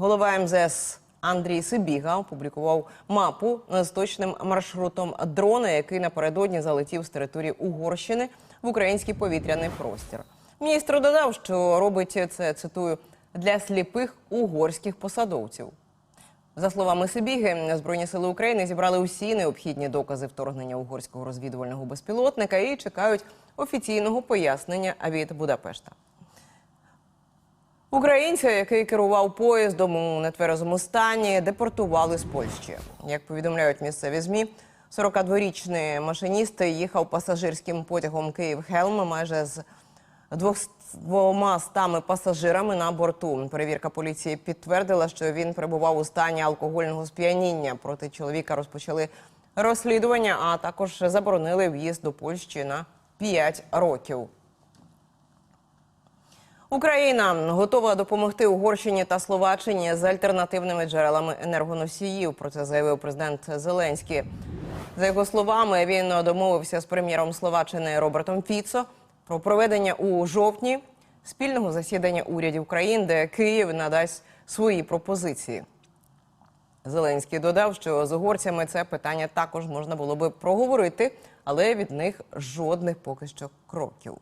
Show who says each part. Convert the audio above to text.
Speaker 1: Голова МЗС Андрій Сибіга опублікував мапу з точним маршрутом дрона, який напередодні залетів з території Угорщини в український повітряний простір. Міністр додав, що робить це цитую для сліпих угорських посадовців. За словами Сибіги, Збройні сили України зібрали усі необхідні докази вторгнення угорського розвідувального безпілотника і чекають офіційного пояснення від Будапешта. Українця, який керував поїздом у нетверезому стані, депортували з Польщі. Як повідомляють місцеві змі, 42-річний машиніст їхав пасажирським потягом Київ-Хелм майже з двома стами пасажирами на борту. Перевірка поліції підтвердила, що він перебував у стані алкогольного сп'яніння. Проти чоловіка розпочали розслідування, а також заборонили в'їзд до Польщі на 5 років. Україна готова допомогти Угорщині та Словаччині з альтернативними джерелами енергоносіїв. Про це заявив президент Зеленський. За його словами, він домовився з прем'єром Словаччини Робертом Фіцо про проведення у жовтні спільного засідання урядів країн, де Київ надасть свої пропозиції. Зеленський додав, що з угорцями це питання також можна було би проговорити, але від них жодних поки що кроків.